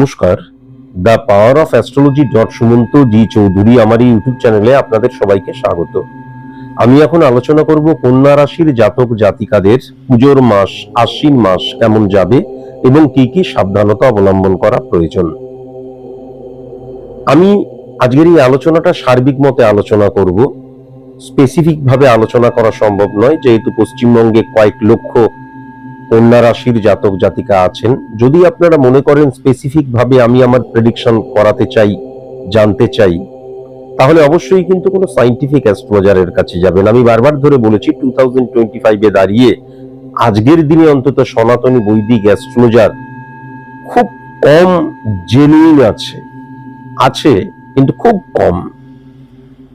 নমস্কার। The power of astrology dot Sumanta ji Chowdhury আমার এই ইউটিউব চ্যানেলে আপনাদের সবাইকে স্বাগত। আমি এখন আলোচনা করব কন্যা রাশির জাতক জাতিকাদের পুজোর মাস, আশ্বিন মাস কেমন যাবে এবং কি কি সাবধানতা অবলম্বন করা প্রয়োজন। আমি আজকের এই আলোচনাটা সার্বিক মতে আলোচনা করব। স্পেসিফিক ভাবে আলোচনা করা সম্ভব নয়, যেহেতু পশ্চিমবঙ্গে কয়েক লক্ষ কন্যা রাশির জাতক জাতিকা আছেন। যদি আপনারা মনে করেন স্পেসিফিক ভাবে আমি আমার প্রেডিকশন করাতে চাই, জানতে চাই, তাহলে অবশ্যই কিন্তু কোনো সাইন্টিফিক অ্যাস্ট্রোলজারের কাছে যাবেন। আমি বারবার ধরে বলেছি টু থাউজেন্ড টোয়েন্টি ফাইভে দাঁড়িয়ে আজকের দিনে অন্তত সনাতনী বৈদিক অ্যাস্ট্রোলজার খুব কম জেনুইন আছে। আছে, কিন্তু খুব কম।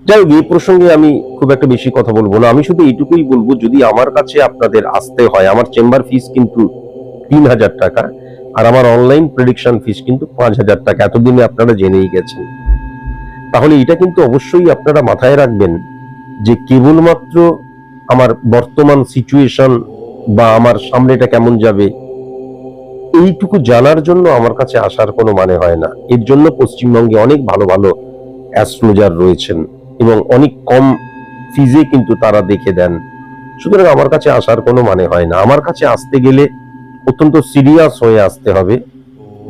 যাই হোক, এই প্রসঙ্গে আমি খুব একটা বেশি কথা বলব না। আমি শুধু এইটুকুই বলব, যদি আমার কাছে আপনাদের আসতে হয়, আমার চেম্বার ফিস কিন্তু তিন হাজার টাকা, আর আমার অনলাইন প্রেডিকশন ফিস কিন্তু পাঁচ হাজার টাকা। এতদিনে আপনারা জেনেই গেছেন। তাহলে এটা কিন্তু অবশ্যই আপনারা মাথায় রাখবেন যে কেবলমাত্র আমার বর্তমান সিচুয়েশন বা আমার সামনেটা কেমন যাবে, এইটুকু জানার জন্য আমার কাছে আসার কোনো মানে হয় না। এর জন্য পশ্চিমবঙ্গে অনেক ভালো ভালো অ্যাস্ট্রোলজার রয়েছেন। এবং অনেক কম ফিজে কিন্তু তারা দেখে দেন। সুতরাং আমার কাছে আসার কোনো মানে হয় না। আমার কাছে আসতে গেলে অত্যন্ত সিরিয়াস হয়ে আসতে হবে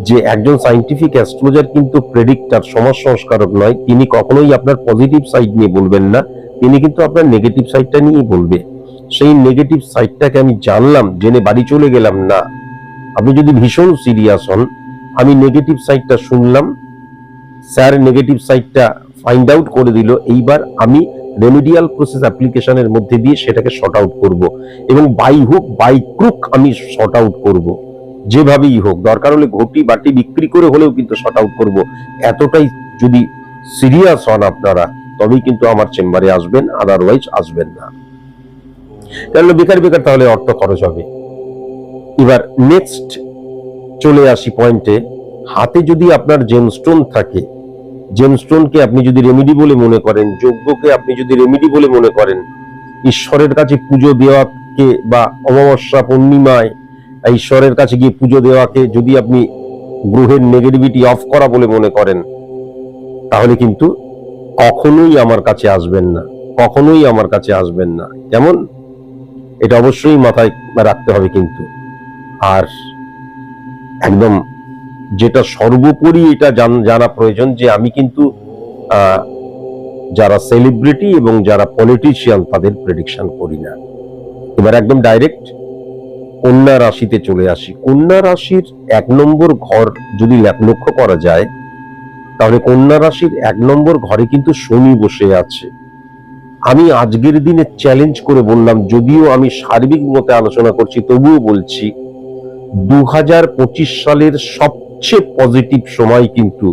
যে একজন সাইন্টিফিক অ্যাস্ট্রোলজার কিন্তু প্রেডিক্টার সমাজ সংস্কারক নয়। তিনি কখনোই আপনার পজিটিভ সাইড নিয়ে বলবেন না। তিনি কিন্তু আপনার নেগেটিভ সাইডটা নিয়েই বলবে। সেই নেগেটিভ সাইডটাকে আমি জানলাম, জেনে বাড়ি চলে গেলাম, না। আপনি যদি ভীষণ সিরিয়াস হন, আমি নেগেটিভ সাইডটা শুনলাম স্যার নেগেটিভ সাইডটা ফাইন্ড আউট করে দিল। এইবার আমি রেমিডিয়াল প্রসেস অ্যাপ্লিকেশনের মধ্যে দিয়ে সেটাকে শর্ট আউট করব। এবং বাই হুক বাই ক্রুক আমি শর্ট আউট করব। যেভাবেই হোক, দরকার হলে ঘটি বাটি বিক্রি করে হলেও কিন্তু শর্ট আউট করব। এতটাই যদি সিরিয়াস হন আপনারা, তবেই কিন্তু আমার চেম্বারে আসবেন আদারওয়াইজ আসবেন না। কেন বেকার বেকার তাহলে অর্থ খরচ হবে। এবার নেক্সট চলে আসি পয়েন্টে হাতে যদি আপনার জেমস্টোন থাকে জেমস্টোনকে আপনি যদি রেমিডি বলে মনে করেন, যজ্ঞকে আপনি যদি রেমিডি বলে মনে করেন, ঈশ্বরের কাছে পুজো দেওয়াকে বা অমাবস্যা পূর্ণিমায় ঈশ্বরের কাছে গিয়ে পুজো দেওয়াকে যদি আপনি গ্রহের নেগেটিভিটি অফ করা বলে মনে করেন, তাহলে কিন্তু কখনোই আমার কাছে আসবেন না। কখনোই আমার কাছে আসবেন না। কেমন? এটা অবশ্যই মাথায় রাখতে হবে কিন্তু। আর একদম যেটা সর্বোপরি এটা জানা প্রয়োজন যে আমি কিন্তু যারা সেলিব্রিটি এবং যারা পলিটিশিয়ান তাদের প্রেডিকশন করি না। এবার একদম ডাইরেক্ট কন্যা রাশিতে চলে আসি। কন্যা রাশির এক নম্বর ঘর যদি লক্ষ্য করা যায়, তাহলে কন্যা রাশির এক নম্বর ঘরে কিন্তু শনি বসে আছে। আমি আজকের দিনে চ্যালেঞ্জ করে বললাম, যদিও আমি সার্বিক মতে আলোচনা করছি, তবুও বলছি দু হাজার পঁচিশ সালের সবচেয়ে পজিটিভ সময় কিন্তু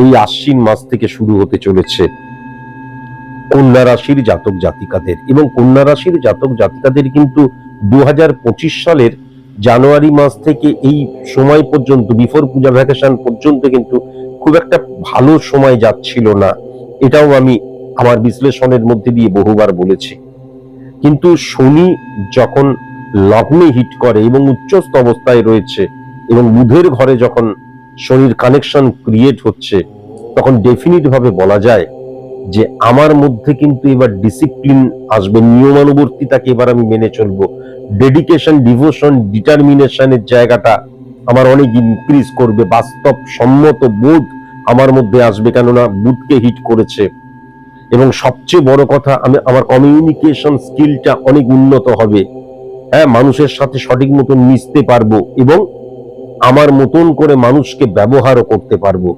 এই আশ্বিন মাস থেকে শুরু হতে চলেছে কন্যা রাশির জাতক জাতিকাদের এবং কন্যা রাশির জাতক জাতিকাদের কিন্তু দু সালের জানুয়ারি মাস থেকে এই সময় পর্যন্ত বিফোর পূজা ভ্যাকেশন পর্যন্ত কিন্তু খুব একটা ভালো সময় যাচ্ছিল না। এটাও আমি আমার বিশ্লেষণের মধ্যে দিয়ে বহুবার বলেছি। কিন্তু শনি যখন লগ্নে হিট করে এবং উচ্চস্থ অবস্থায় রয়েছে এবং বুধের ঘরে যখন শনির কানেকশন ক্রিয়েট হচ্ছে, তখন ডেফিনিট ভাবে বলা যায় যে আমার মধ্যে কিন্তু এবার ডিসিপ্লিন আসবে, নিয়মানুবর্তিতাকে এবার আমি মেনে চলবো। ডেডিকেশন ডিভোশন ডিটারমিনেশনের জায়গাটা আমার অনেক ইনক্রিজ করবে বাস্তব সম্মত বোধ আমার মধ্যে আসবে, কেননা বুধকে হিট করেছে। এবং সবচেয়ে বড় কথা, আমি, আমার কমিউনিকেশন স্কিলটা অনেক উন্নত হবে। হ্যাঁ মানুষের সাথে সঠিক মতন মিশতে পারব এবং আমার মতন করে মানুষকে ব্যবহারও করতে পারব।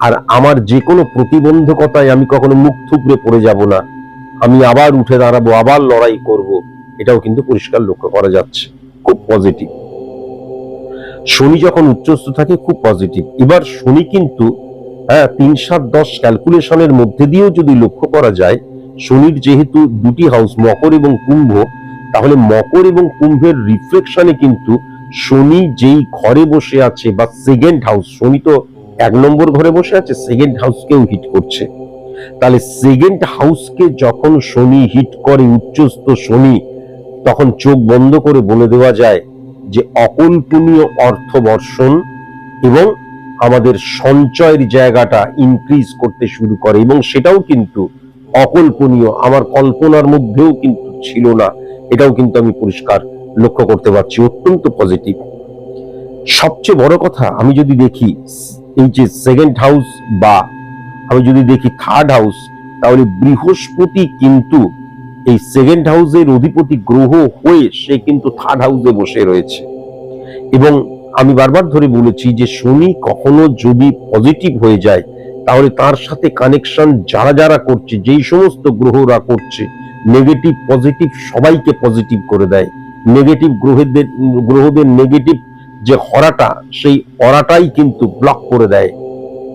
আর আমার যে কোনো প্রতিবন্ধকতায় আমি কখনো মুখ থুবড়ে পড়ে যাব না। আমি আবার উঠে দাঁড়াবো, আবার লড়াই করব। এটাও কিন্তু পরিষ্কার লক্ষ্য করা যাচ্ছে। খুব পজিটিভ শনি যখন উচ্চস্থ থাকে, খুব পজিটিভ এবার শনি কিন্তু হ্যাঁ তিন, সাত, দশ ক্যালকুলেশনের মধ্যে দিয়েও যদি লক্ষ্য করা যায়, শনির যেহেতু দুটি হাউস মকর এবং কুম্ভ, তাহলে মকর এবং কুম্ভের রিফ্লেকশনে কিন্তু শনি যেই ঘরে বসে আছে বা সেকেন্ড হাউস শনি তো এক নম্বর ঘরে বসে আছে সেকেন্ড হাউসকেও হিট করছে। তাহলে সেকেন্ড হাউসকে যখন শনি হিট করে, উচ্চস্থ শনি, তখন চোখ বন্ধ করে বলে দেওয়া যায় যে, অকল্পনীয় অর্থ বর্ষণ এবং আমাদের সঞ্চয়ের জায়গাটা ইনক্রিজ করতে শুরু করে এবং সেটাও কিন্তু অকল্পনীয়। আমার কল্পনার মধ্যেও কিন্তু ছিল না। এটাও কিন্তু আমি পরিষ্কার লক্ষ্য করতে পারছি, অত্যন্ত পজিটিভ সবচেয়ে বড় কথা, আমি যদি দেখি এই যে সেকেন্ড হাউস বা আমি যদি দেখি থার্ড হাউস তাহলে বৃহস্পতি কিন্তু এই সেকেন্ড হাউসের অধিপতি গ্রহ হয়ে সে কিন্তু থার্ড হাউসে বসে রয়েছে। এবং আমি বারবার ধরে বলেছি যে শনি কখনো যদি পজিটিভ হয়ে যায়, তাহলে তার সাথে কানেকশন যারা যারা করছে, যেই সমস্ত গ্রহরা করছে নেগেটিভ পজিটিভ সবাইকে পজিটিভ করে দেয়। নেগেটিভ গ্রহদের গ্রহদের নেগেটিভ যে হরাটা, সেই অরাটাই কিন্তু ব্লক করে দেয়।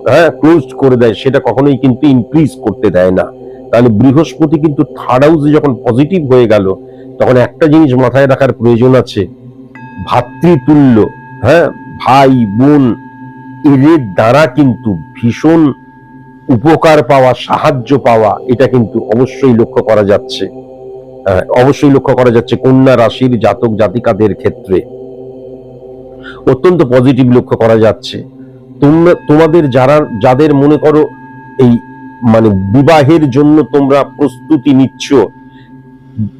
হ্যাঁ ক্লোজ করে দেয়, সেটা কখনোই কিন্তু ইনক্রিজ করতে দেয় না। তাহলে বৃহস্পতি কিন্তু থার্ড হাউসে যখন পজিটিভ হয়ে গেল, তখন একটা জিনিস মাথায় রাখার প্রয়োজন আছে। ভাতৃতুল্য হ্যাঁ ভাই, বোন, এদের দ্বারা কিন্তু ভীষণ উপকার পাওয়া, সাহায্য পাওয়া, এটা কিন্তু অবশ্যই লক্ষ্য করা যাচ্ছে। অবশ্যই লক্ষ্য করা যাচ্ছে কন্যা রাশির জাতক জাতিকাদের ক্ষেত্রে। অত্যন্ত পজিটিভ লক্ষ্য করা যাচ্ছে। তোমরা তোমাদের যারা, যাদের মনে করো এই মানে বিবাহের জন্য তোমরা প্রস্তুতি নিচ্ছ,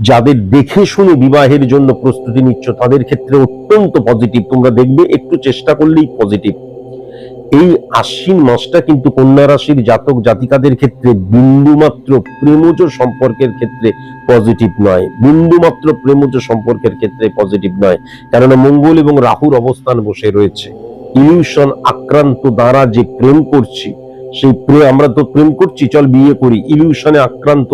যাদের দেখে শুনে বিবাহের জন্য প্রস্তুতি নিচ্ছ, তাদের ক্ষেত্রে অত্যন্ত পজিটিভ তোমরা দেখবে একটু চেষ্টা করলেই পজিটিভ এই আশ্বিন মাসটা কিন্তু কন্যা রাশির জাতক জাতিকাদের ক্ষেত্রে বিন্দুমাত্র প্রেমজ সম্পর্কের ক্ষেত্রে পজিটিভ নয়। বিন্দুমাত্র প্রেমজ সম্পর্কের ক্ষেত্রে পজিটিভ নয়। কেননা মঙ্গল এবং রাহুর অবস্থান বসে রয়েছে। ইলিউশন আক্রান্ত দ্বারা যে প্রেম করছি, সেই প্রেম আমরা তো প্রেম করছি, চল বিয়ে করি। ইলিউশনে আক্রান্ত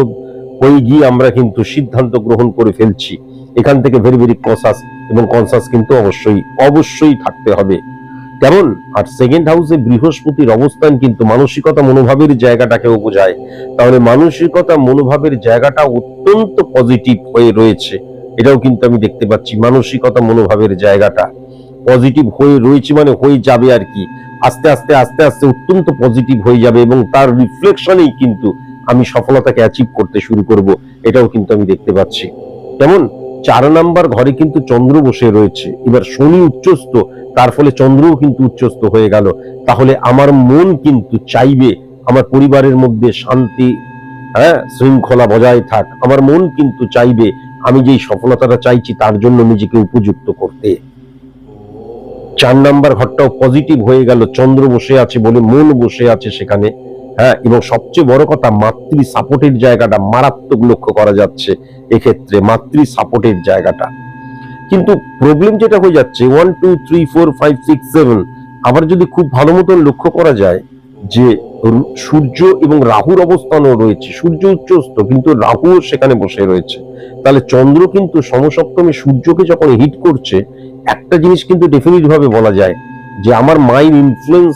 হয়ে গিয়ে আমরা কিন্তু সিদ্ধান্ত গ্রহণ করে ফেলছি। এখান থেকে ভেরি ভেরি কনসাস এবং কনসাস কিন্তু অবশ্যই অবশ্যই থাকতে হবে। কেমন? আর সেকেন্ড হাউসে বৃহস্পতির অবস্থান কিন্তু মানসিকতা মনোভাবের জায়গাটাকেও বোঝায়। তাহলে মানসিকতা মনোভাবের জায়গাটা অত্যন্ত পজিটিভ হয়ে রয়েছে। এটাও কিন্তু আমি দেখতে পাচ্ছি, মানসিকতা মনোভাবের জায়গাটা পজিটিভ হয়ে রয়েছে মানে হয়ে যাবে আর কি। আস্তে আস্তে আস্তে আস্তে অত্যন্ত পজিটিভ হয়ে যাবে এবং তার রিফ্লেকশনেই কিন্তু আমি সফলতাকে অ্যাচিভ করতে শুরু করব। এটাও কিন্তু আমি দেখতে পাচ্ছি। কেমন? চার নাম্বার ঘরে কিন্তু চন্দ্র বসে রয়েছে। এবার শনি উচ্চস্ত তার ফলে চন্দ্রও কিন্তু উচ্চস্ত হয়ে গেল। তাহলে আমার মন কিন্তু চাইবে আমার পরিবারের মধ্যে শান্তি হ্যাঁ শৃঙ্খলা বজায় থাক। আমার মন কিন্তু চাইবে আমি যেই সফলতাটা চাইছি তার জন্য নিজেকে উপযুক্ত করতে। চার নাম্বার ঘরটাও পজিটিভ হয়ে গেল, চন্দ্র বসে আছে বলে মন বসে আছে সেখানে। হ্যাঁ এবং সবচেয়ে বড় কথা, মাতৃ সাপোর্টের জায়গাটা মারাত্মক লক্ষ্য করা যাচ্ছে এক্ষেত্রে, মাতৃ সাপোর্টের জায়গাটা। কিন্তু প্রবলেম যেটা হয়ে যাচ্ছে one two three four five six seven আবার যদি খুব ভালো মতন লক্ষ্য করা যায় যে সূর্য এবং রাহুর অবস্থানও রয়েছে। সূর্য উচ্চস্ত কিন্তু রাহুও সেখানে বসে রয়েছে। তাহলে চন্দ্র কিন্তু সমসপ্তমে সূর্যকে যখন হিট করছে, একটা জিনিস কিন্তু ডেফিনিট ভাবে বলা যায় যে, আমার মাইন্ড ইনফ্লুয়েন্স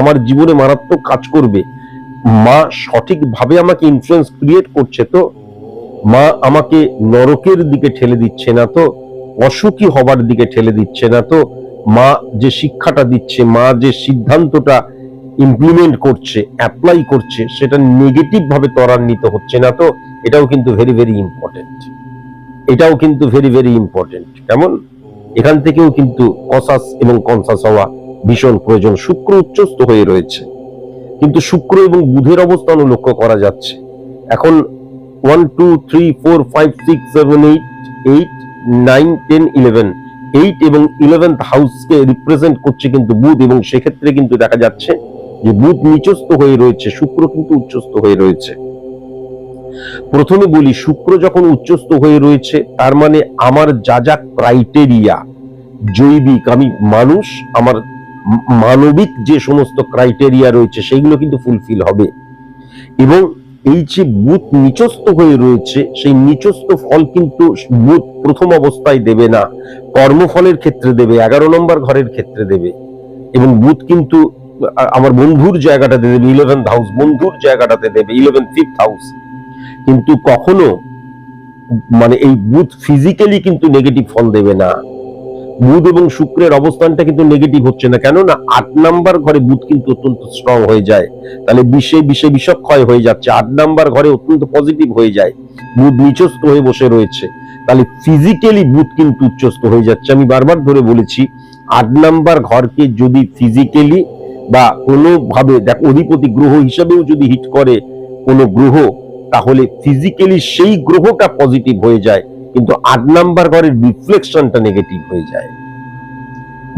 আমার জীবনে মারাত্মক কাজ করবে। মা সঠিকভাবে আমাকে ইনফ্লুয়েন্স ক্রিয়েট করছে তো, মা আমাকে নরকের দিকে ঠেলে দিচ্ছে না তো, অসুখী হবার দিকে ঠেলে দিচ্ছে না তো, মা যে শিক্ষাটা দিচ্ছে, মা যে সিদ্ধান্তটা ইমপ্লিমেন্ট করছে অ্যাপ্লাই করছে, সেটা নেগেটিভ ভাবে ত্বরান্বিত হচ্ছে না তো, এটাও কিন্তু ভেরি ভেরি ইম্পর্টেন্ট এটাও কিন্তু ভেরি ভেরি ইম্পর্টেন্ট কেমন? এখান থেকেও কিন্তু কসাস এবং কনসাস হওয়া ভীষণ প্রয়োজন। শুক্র উচ্চস্ত হয়ে রয়েছে। কিন্তু শুক্র এবং বুধের অবস্থানও লক্ষ্য করা যাচ্ছে। এখন one two three four five six seven eight eight nine ten eleven eight এবং ইলেভেন্থ হাউসকে রিপ্রেজেন্ট করছে কিন্তু বুধ এবং সেক্ষেত্রে কিন্তু দেখা যাচ্ছে যে বুধ নিচস্থ হয়ে রয়েছে, শুক্র কিন্তু উচ্চস্থ হয়ে রয়েছে। প্রথমে বলি, শুক্র যখন উচ্চস্থ হয়ে রয়েছে, তার মানে আমার যা যা ক্রাইটেরিয়া জৈবিক, আমি মানুষ, আমার মানবিক যে সমস্ত ক্রাইটেরিয়া রয়েছে, সেইগুলো কিন্তু ফুলফিল হবে। এবং এই যে বুধ নিচস্থ হয়ে রয়েছে, সেই নিচস্থ ফল কিন্তু বুধ প্রথম অবস্থায় দেবে না, কর্মফলের ক্ষেত্রে দেবে, এগারো নম্বর ঘরের ক্ষেত্রে দেবে। এবং বুধ কিন্তু আমার বন্ধুর জায়গাটাতে দেবে ইলেভেন্থ হাউস বন্ধুর জায়গাটাতে দেবে ইলেভেন ফিফথ হাউস কিন্তু কখনো মানে এই বুথ ফিজিক্যালি কিন্তু নেগেটিভ ফল দেবে না। বুধ এবং শুক্রের অবস্থানটা কিন্তু নেগেটিভ হচ্ছে না। কেন না আট নাম্বার ঘরে বুধ কিন্তু অত্যন্ত স্ট্রং হয়ে যায়। তাহলে বিষে বিষে বিষক্ষয় হয়ে যাচ্ছে। আট নাম্বার ঘরে অত্যন্ত পজিটিভ হয়ে যায়। বুধ নিচস্থ হয়ে বসে রয়েছে। তাহলে ফিজিক্যালি বুধ কিন্তু উচ্চস্থ হয়ে যাচ্ছে। আমি বারবার ধরে বলেছি, আট নাম্বার ঘরকে যদি ফিজিক্যালি বা কোনোভাবে, দেখ, অধিপতি গ্রহ হিসাবেও যদি হিট করে কোনো গ্রহ, তাহলে ফিজিক্যালি সেই গ্রহটা পজিটিভ হয়ে যায়। কিন্তু আট নাম্বার ঘরের রিফ্লেকশনটা নেগেটিভ হয়ে যায়।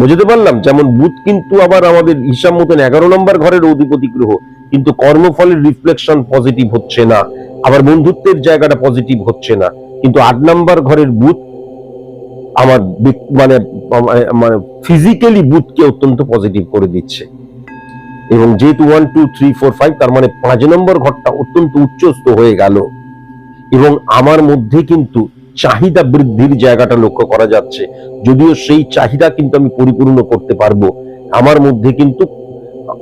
বুঝতে পারলাম? যেমন বুধ কিন্তু আবার আমাদের হিসাব মতন এগারো নম্বর ঘরের অধিপতি গ্রহ, কিন্তু কর্মফলের রিফ্লেকশন পজিটিভ হচ্ছে না। আবার বন্ধুত্বের জায়গাটা পজিটিভ হচ্ছে না। কিন্তু আট নাম্বার ঘরের বুধ আমার মানে মানে ফিজিক্যালি বুধকে অত্যন্ত পজিটিভ করে দিচ্ছে। এবং যেহেতু one two three four five তার মানে পাঁচ নম্বর ঘরটা অত্যন্ত উচ্চস্থ হয়ে গেল। এবং আমার মধ্যে কিন্তু চাহিদা বৃদ্ধির জায়গাটা লক্ষ্য করা যাচ্ছে। যদিও সেই চাহিদা কিন্তু আমি পরিপূর্ণ করতে পারব। আমার মধ্যে কিন্তু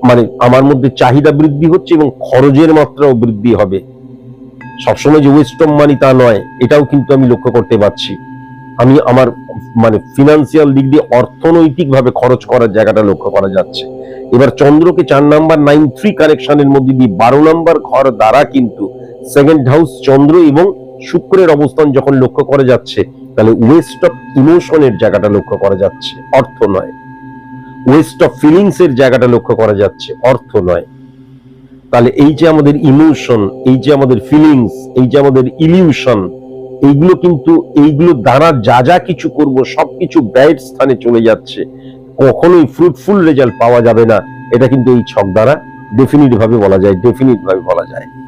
মানে আমার মধ্যে চাহিদা বৃদ্ধি হচ্ছে এবং খরচের মাত্রাও বৃদ্ধি হবে। সবসময় যে ওয়েস্ট অফ মানি তা নয়, এটাও কিন্তু আমি লক্ষ্য করতে পারছি। আমি আমার মানে ফিনান্সিয়াল দিক দিয়ে অর্থনৈতিক ভাবে খরচ করার জায়গাটা লক্ষ্য করা যাচ্ছে। এবার চন্দ্রকে চার নাম্বার নাইন থ্রি কানেকশনের মধ্যে দিয়ে বারো নাম্বার ঘর দ্বারা কিন্তু সেকেন্ড হাউস চন্দ্র এবং শুক্রের অবস্থান যখন লক্ষ্য করা যাচ্ছে, তাহলে ওয়েস্ট অফ ইমোশনের জায়গাটা লক্ষ্য করা যাচ্ছে, অর্থ নয়। ওয়েস্ট অফ ফিলিংস এর জায়গাটা লক্ষ্য করা যাচ্ছে, অর্থ নয়। তাহলে এই যে আমাদের ইমোশন এই যে আমাদের ফিলিংস এই যে আমাদের ইলিউশন এইগুলো কিন্তু, এইগুলো দ্বারা যা যা কিছু করব, সবকিছু ব্যয়ের স্থানে চলে যাচ্ছে। কখনোই ফ্রুটফুল রেজাল্ট পাওয়া যাবে না। এটা কিন্তু এই ছক দ্বারা ডেফিনিট ভাবে বলা যায় ডেফিনিট ভাবে বলা যায়।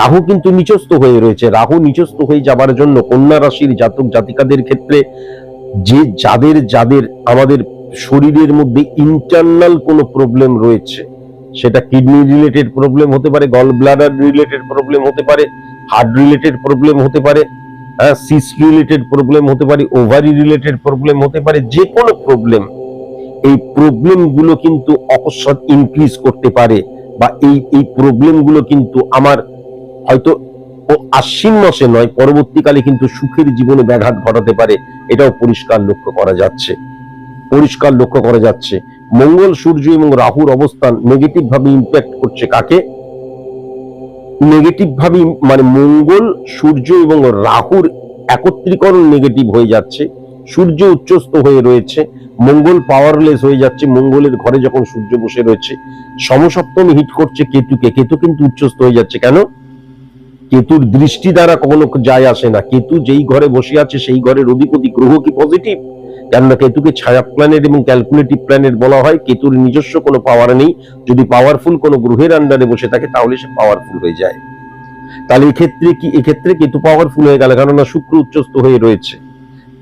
রাহু কিন্তু নিচস্থ হয়ে রয়েছে। রাহু নিচস্থ হয়ে যাবার জন্য কন্যা রাশির জাতক জাতিকাদের ক্ষেত্রে যে যাদের যাদের আমাদের শরীরের মধ্যে ইন্টারনাল কোনো প্রবলেম রয়েছে, সেটা কিডনি রিলেটেড প্রবলেম হতে পারে গল ব্লাডার রিলেটেড প্রবলেম হতে পারে হার্ট রিলেটেড প্রবলেম হতে পারে সিস রিলেটেড প্রবলেম হতে পারে ওভারি রিলেটেড প্রবলেম হতে পারে, যে কোনো প্রবলেম এই প্রবলেমগুলো কিন্তু অকস্মাৎ ইনক্রিজ করতে পারে বা এই এই প্রবলেমগুলো কিন্তু আমার হয়তো আশ্বিন মাসে নয়, পরবর্তীকালে কিন্তু সুখের জীবনে ব্যাঘাত ঘটাতে পারে, এটাও পরিষ্কার লক্ষ্য করা যাচ্ছে। পরিষ্কার লক্ষ্য করা যাচ্ছে। মঙ্গল, সূর্য এবং রাহুর অবস্থান নেগেটিভ ভাবে ইম্প্যাক্ট করছে কাকে? নেগেটিভ ভাবে মানে মঙ্গল, সূর্য এবং রাহুর একত্রীকরণ নেগেটিভ হয়ে যাচ্ছে। সূর্য উচ্চস্থ হয়ে রয়েছে। মঙ্গল পাওয়ারলেস হয়ে যাচ্ছে। মঙ্গলের ঘরে যখন সূর্য বসে রয়েছে, সমসপ্তমী হিট করছে কেতুকে। কেতু কিন্তু উচ্চস্থ হয়ে যাচ্ছে। কেন? কেতুর দৃষ্টি দ্বারা কখনো যায় আসে না। কেতু যেই ঘরে বসে আছে, সেই ঘরের অধিপতি গ্রহ কি পজিটিভ কেননা কেতুকে ছায়া প্ল্যানেট এবং ক্যালকুলেটিভ প্ল্যানেট বলা হয়। কেতুর নিজস্ব কোনো পাওয়ার নেই। যদি পাওয়ারফুল কোনো গ্রহের আন্ডারে বসে থাকে, তাহলে সে পাওয়ারফুল হয়ে যায়। তাহলে এক্ষেত্রে কি এক্ষেত্রে কেতু পাওয়ারফুল হয়ে গেল, কেননা শুক্র উচ্চস্থ হয়ে রয়েছে।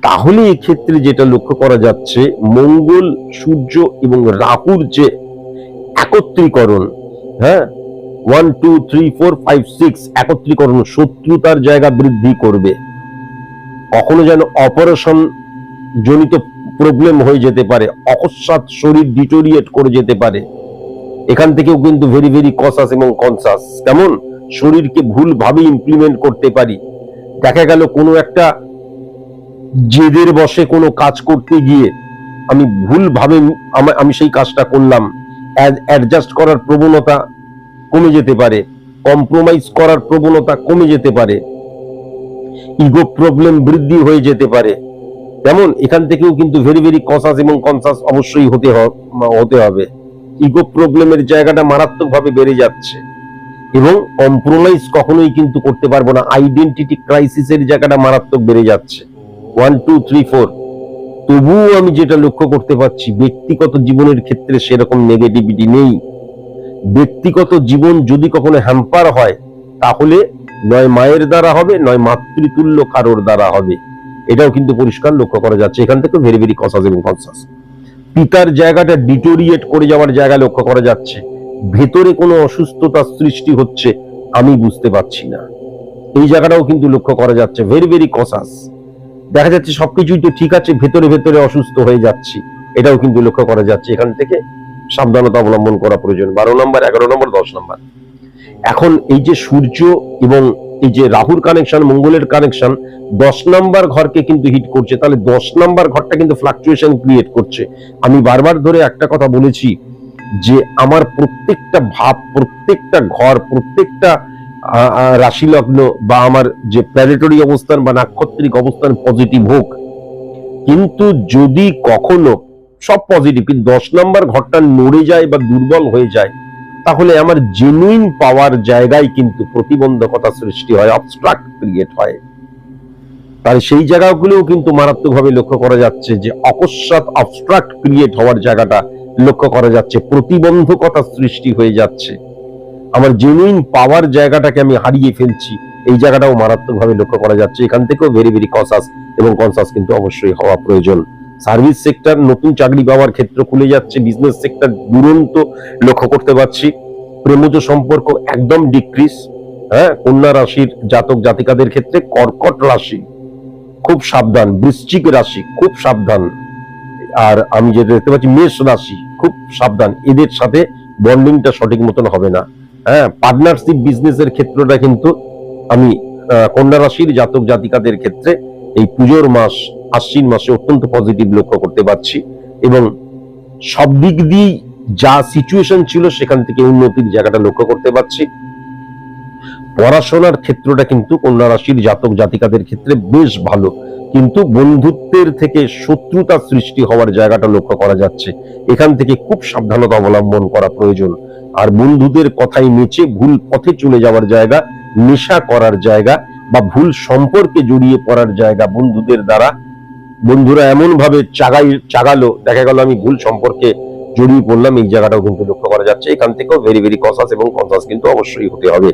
তাহলে এক্ষেত্রে যেটা লক্ষ্য করা যাচ্ছে, মঙ্গল, সূর্য এবং রাহুর যে একত্রীকরণ হ্যাঁ one two three four five six একত্রীকরণ শত্রুতার জায়গা বৃদ্ধি করবে। কখনো যেন অপারেশন জনিত প্রবলেম হয়ে যেতে পারে, অকস্মাৎ শরীর ডিটোরিয়েট করে যেতে পারে। এখান থেকেও কিন্তু ভেরি ভেরি কসাস এবং কনসাস কেমন? শরীরকে ভুলভাবে ইমপ্লিমেন্ট করতে পারি। দেখা গেল কোনো একটা জেদের বসে কোনো কাজ করতে গিয়ে আমি ভুলভাবে আমা- আমি সেই কাজটা করলাম। অ্যাডজাস্ট করার প্রবণতা কমে যেতে পারে। কম্প্রোমাইজ করার প্রবণতা কমে যেতে পারে। ইগো প্রবলেম বৃদ্ধি হয়ে যেতে পারে। তেমন এখান থেকেও কিন্তু ভেরি ভেরি কসাস এবং কনসাস অবশ্যই হতে হতে হবে। ইগো প্রবলেমের জায়গাটা মারাত্মকভাবে বেড়ে যাচ্ছে। এবং কম্প্রোমাইজ কখনোই কিন্তু করতে পারব না। আইডেন্টিটি ক্রাইসিসের জায়গাটা মারাত্মক বেড়ে যাচ্ছে। ওয়ান টু থ্রি ফোর তবুও আমি যেটা লক্ষ্য করতে পারছি, ব্যক্তিগত জীবনের ক্ষেত্রে সেরকম নেগেটিভিটি নেই। ব্যক্তিগত জীবন যদি কখনো হ্যাম্পার হয়, তাহলে নয় মায়ের দ্বারা হবে, নয় মাতৃতুল্য কারোর দ্বারা হবে। এটাও কিন্তু পরিষ্কার লক্ষ্য করা যাচ্ছে। এখান থেকে ভেরি ভেরি কনসাস এবং কনসাস পিতার জায়গাটা ডিটোরিয়েট করে যাওয়ার জায়গা লক্ষ্য করা যাচ্ছে। ভেতরে কোনো অসুস্থতা সৃষ্টি হচ্ছে, আমি বুঝতে পারছি না। এই জায়গাটাও কিন্তু লক্ষ্য করা যাচ্ছে। ভেরি ভেরি কসাস দেখা যাচ্ছে সবকিছুই তো ঠিক আছে, ভেতরে ভেতরে অসুস্থ হয়ে যাচ্ছি। এটাও কিন্তু লক্ষ্য করা যাচ্ছে। এখান থেকে সাবধানতা অবলম্বন করা প্রয়োজন। বারো নম্বর, এগারো নম্বর, দশ নম্বর। এখন এই যে সূর্য এবং এই যে রাহুর কানেকশন মঙ্গলের কানেকশন দশ নাম্বার ঘরকে কিন্তু হিট করছে। তাহলে দশ নাম্বার ঘরটা কিন্তু ফ্লাকচুয়েশন ক্রিয়েট করছে। আমি বারবার ধরে একটা কথা বলেছি যে, আমার প্রত্যেকটা ভাব, প্রত্যেকটা ঘর, প্রত্যেকটা রাশি লগ্ন বা আমার যে প্ল্যানেটরি অবস্থান বা নাক্ষত্রিক অবস্থান পজিটিভ হোক, কিন্তু যদি কখনো সব পজিটিভ কিন্তু দশ নাম্বার ঘরটা নড়ে যায় বা দুর্বল হয়ে যায়, তাহলে আমার জেনুইন পাওয়ার জায়গায় কিন্তু প্রতিবন্ধকতা সৃষ্টি হয় অবস্ট্রাক্ট ক্রিয়েট হয়। তার সেই জায়গাগুলোও কিন্তু মারাত্মকভাবে লক্ষ্য করা যাচ্ছে যে, অকস্মাৎ অবস্ট্রাক্ট ক্রিয়েট হওয়ার জায়গাটা লক্ষ্য করা যাচ্ছে, প্রতিবন্ধকতা সৃষ্টি হয়ে যাচ্ছে। আমার জেনুইন পাওয়ার জায়গাটাকে আমি হারিয়ে ফেলছি, এই জায়গাটাও মারাত্মকভাবে লক্ষ্য করা যাচ্ছে। এখান থেকেও ভেরি ভেরি কনসাস এবং কনসাস কিন্তু অবশ্যই হওয়া প্রয়োজন। সার্ভিস সেক্টর, নতুন চাকরি পাওয়ার ক্ষেত্র খুলে যাচ্ছে বিজনেস সেক্টর দুরন্ত লক্ষ্য করতে পারছি। প্রেমজ সম্পর্ক একদম ডিক্রিস হ্যাঁ? কন্যা রাশির জাতক জাতিকাদের ক্ষেত্রে কর্কট রাশি, খুব সাবধান, বৃশ্চিক রাশি, খুব সাবধান। আর আমি যেটা দেখতে পাচ্ছি, মেষ রাশি, খুব সাবধান, এদের সাথে বন্ডিংটা সঠিক মতন হবে না হ্যাঁ? পার্টনারশিপ বিজনেসের ক্ষেত্রটা কিন্তু আমি কন্যা রাশির জাতক জাতিকাদের ক্ষেত্রে এই পুজোর মাস আশ্বিন মাসে অত্যন্ত পজিটিভ লক্ষ্য করতে পারছি এবং সব দিক দিয়ে যা সিচুয়েশন ছিল সেখান থেকে উন্নতির জায়গাটা লক্ষ্য করতে পারছি। পড়াশোনার ক্ষেত্রটা কিন্তু কন্যা রাশির জাতক জাতিকাদের ক্ষেত্রে বেশ ভালো, কিন্তু বন্ধুত্বের থেকে শত্রুতা সৃষ্টি হওয়ার জায়গাটা লক্ষ্য করা যাচ্ছে। এখান থেকে খুব সাবধানতা অবলম্বন করা প্রয়োজন। আর বন্ধুদের কথাই নেচে ভুল পথে চলে যাওয়ার জায়গা, নেশা করার জায়গা বা ভুল সম্পর্কে জড়িয়ে পড়ার জায়গা বন্ধুদের দ্বারা বন্ধুরা এমন ভাবে চাগাই চাগালো, দেখা গেল আমি ভুল সম্পর্কে জড়িয়ে পড়লাম, এই জায়গাটাও কিন্তু লক্ষ্য করা যাচ্ছে। এখান থেকেও ভেরি ভেরি কনসাস এবং কনসাস কিন্তু অবশ্যই হতে হবে।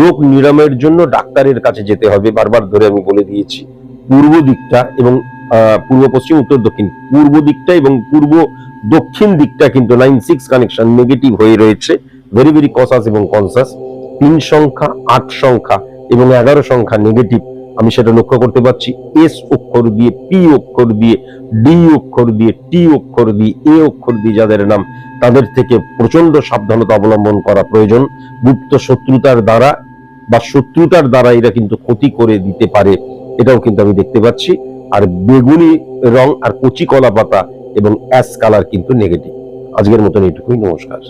রোগ নিরাময়ের জন্য ডাক্তারের কাছে যেতে হবে, বারবার ধরে আমি বলে দিয়েছি। পূর্ব দিকটা এবং পূর্ব, পশ্চিম, উত্তর, দক্ষিণ। পূর্ব দিকটা এবং পূর্ব, দক্ষিণ দিকটা কিন্তু নাইন সিক্স কানেকশন নেগেটিভ হয়ে রয়েছে। ভেরি ভেরি কনসাস এবং কনসাস তিন সংখ্যা, আট সংখ্যা এবং এগারো সংখ্যা নেগেটিভ আমি সেটা লক্ষ্য করতে পারছি। এস অক্ষর দিয়ে পি অক্ষর দিয়ে ডি অক্ষর দিয়ে টি অক্ষর দিয়ে এ অক্ষর দিয়ে যাদের নাম, তাদের থেকে প্রচণ্ড সাবধানতা অবলম্বন করা প্রয়োজন। গুপ্ত শত্রুতার দ্বারা বা শত্রুতার দ্বারা এরা কিন্তু ক্ষতি করে দিতে পারে, এটাও কিন্তু আমি দেখতে পাচ্ছি। আর বেগুনি রং আর কচি কলা পাতা এবং অ্যাশ কালার কিন্তু নেগেটিভ আজকের মতন এইটুকুই, নমস্কার।